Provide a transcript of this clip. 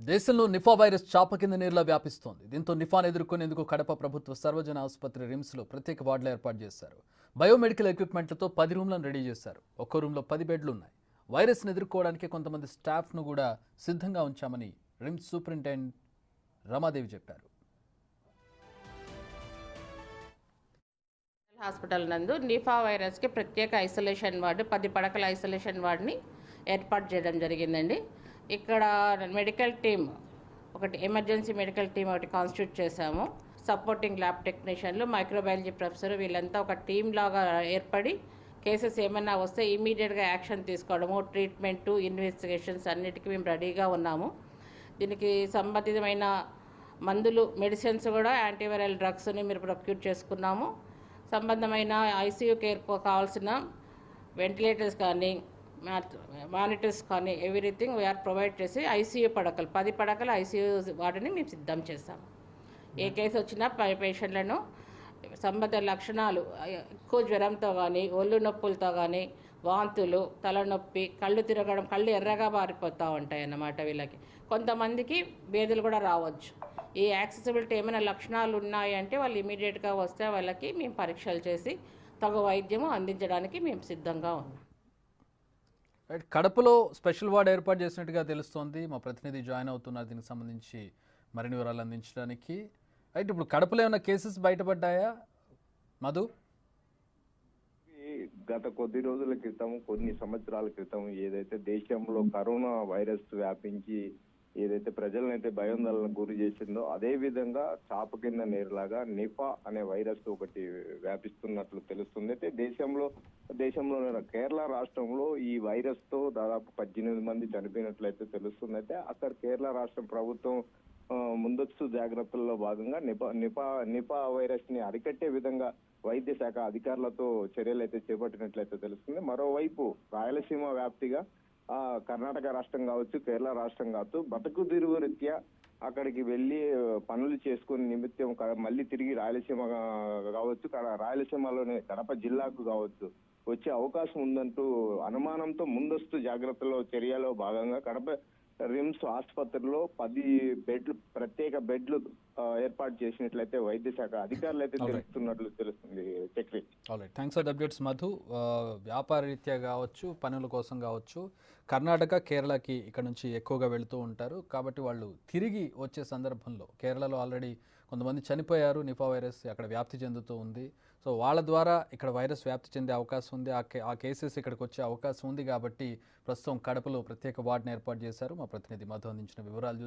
దేశంలో Nipah virus చాప కింద నీరులా వ్యాపిస్తోంది. దీంతో నిఫాను ఎదుర్కొనేందుకు కడప ప్రభుత్వ సర్వజన ఆసుపత్రి రిమ్స్లో ప్రత్యేక వార్డులు ఏర్పాటు చేశారు. బయోమెడికల్ ఎక్విప్మెంట్లతో పది రూమ్లను రెడీ చేశారు. ఒక్కో రూమ్లో పది బెడ్లు ఉన్నాయి. వైరస్ను ఎదుర్కోవడానికి కొంతమంది స్టాఫ్ను కూడా సిద్ధంగా ఉంచామని రిమ్స్ సూపరింటెండెంట్ రమాదేవి చెప్పారు. హాస్పిటల్ నందు నిఫా వైరస్కి ప్రత్యేక ఐసోలేషన్ వార్డు పది పడకల ఐసోలేషన్ వార్డుని ఏర్పాటు చేయడం జరిగిందండి. ఇక్కడ మెడికల్ టీమ్ ఒకటి ఎమర్జెన్సీ మెడికల్ టీమ్ ఒకటి కాన్స్టిట్యూట్ చేశాము. సపోర్టింగ్ ల్యాబ్ టెక్నీషియన్లు మైక్రోబయాలజీ ప్రొఫెసర్ వీళ్ళంతా ఒక టీమ్ లాగా ఏర్పడి కేసెస్ ఏమైనా వస్తే ఇమీడియట్గా యాక్షన్ తీసుకోవడము ట్రీట్మెంటు ఇన్వెస్టిగేషన్స్ అన్నిటికీ మేము రెడీగా ఉన్నాము. దీనికి సంబంధితమైన మందులు మెడిసిన్స్ కూడా యాంటీవైరల్ డ్రగ్స్ని మీరు ప్రొక్యూర్ చేసుకున్నాము. సంబంధమైన ఐసీయూ కేర్ కావాల్సిన వెంటిలేటర్స్ కానీ మానిటర్స్ కానీ ఎవ్రీథింగ్ వీఆర్ ప్రొవైడ్ చేసి ఐసీయూ పడకలు పది పడకల ఐసీయూ వాటిని మేము సిద్ధం చేస్తాము. ఏ కేసు వచ్చినా పేషెంట్లను సంబంధ లక్షణాలు ఎక్కువ జ్వరంతో కానీ ఒళ్ళు నొప్పులతో కానీ వాంతులు తలనొప్పి కళ్ళు తిరగడం కళ్ళు ఎర్రగా మారిపోతూ ఉంటాయి అన్నమాట వీళ్ళకి. కొంతమందికి భేదలు కూడా రావచ్చు. ఈ యాక్సెసిబిలిటీ ఏమైనా లక్షణాలు ఉన్నాయంటే వాళ్ళు ఇమీడియట్గా వస్తే వాళ్ళకి మేము పరీక్షలు చేసి తగు వైద్యము అందించడానికి మేము సిద్ధంగా ఉన్నాం. కడపలో స్పెషల్ వార్డ్ ఏర్పాటు చేసినట్టుగా తెలుస్తోంది. మా ప్రతినిధి జాయిన్ అవుతున్నారు దీనికి సంబంధించి మరిన్ని వివరాలు అందించడానికి. రైట్ ఇప్పుడు కడపలో ఏమైనా కేసెస్ బయటపడ్డాయా? మధు? గత కొద్ది రోజుల క్రితం కొన్ని సంవత్సరాల క్రితం ఏదైతే దేశంలో కరోనా వైరస్ వ్యాపించి ఏదైతే ప్రజలనైతే భయోందోళనకు గురి చేసిందో అదే విధంగా చాప కింద నేరులాగా నిఫా అనే వైరస్ ఒకటి వ్యాపిస్తున్నట్లు తెలుస్తుంది. అయితే దేశంలో దేశంలో కేరళ రాష్ట్రంలో ఈ వైరస్తో దాదాపు పద్దెనిమిది మంది చనిపోయినట్లయితే తెలుస్తుంది. అయితే అక్కడ కేరళ రాష్ట్రం ప్రభుత్వం ముందస్తు జాగ్రత్తల్లో భాగంగా నిపా నిపా నిపా వైరస్ని అరికట్టే విధంగా వైద్య శాఖ అధికారులతో చర్యలు అయితే చేపట్టినట్లయితే తెలుస్తుంది. మరోవైపు రాయలసీమ వ్యాప్తిగా ఆ కర్ణాటక రాష్ట్రం కావచ్చు కేరళ రాష్ట్రం కావచ్చు బతుకు తిరుగు రీత్యా అక్కడికి వెళ్ళి పనులు చేసుకుని నిమిత్తం మళ్ళీ తిరిగి రాయలసీమ కావచ్చు రాయలసీమలోనే కడప జిల్లాకు కావచ్చు వచ్చే అవకాశం ఉందంటూ అనుమానంతో ముందస్తు జాగ్రత్తలో చర్యలో భాగంగా కడప రిమ్స్ ఆసుపత్రిలో పది బెడ్లు ప్రత్యేక బెడ్లు ఏర్పాటు చేసినట్లయితే వైద్య శాఖ అధికారులు అయితే. తెలుస్తున్నట్లు తెలుస్తుంది Chakri. Thanks for updates Madhu వ్యాపార రీత్యా కావచ్చు పనుల కోసం కావచ్చు కర్ణాటక కేరళకి ఇక్కడ నుంచి ఎక్కువగా వెళుతూ ఉంటారు. కాబట్టి వాళ్ళు తిరిగి వచ్చే సందర్భంలో కేరళలో ఆల్రెడీ కొంతమంది చనిపోయారు నిపా వైరస్ అక్కడ వ్యాప్తి చెందుతూ ఉంది. సో వాళ్ళ ద్వారా ఇక్కడ వైరస్ వ్యాప్తి చెందే అవకాశం ఉంది. ఆ కేసెస్ ఇక్కడికి వచ్చే అవకాశం ఉంది కాబట్టి ప్రస్తుతం కడపలో ప్రత్యేక వార్డును ఏర్పాటు చేశారు. మా ప్రతినిధి మధు అందించిన వివరాలు చూసి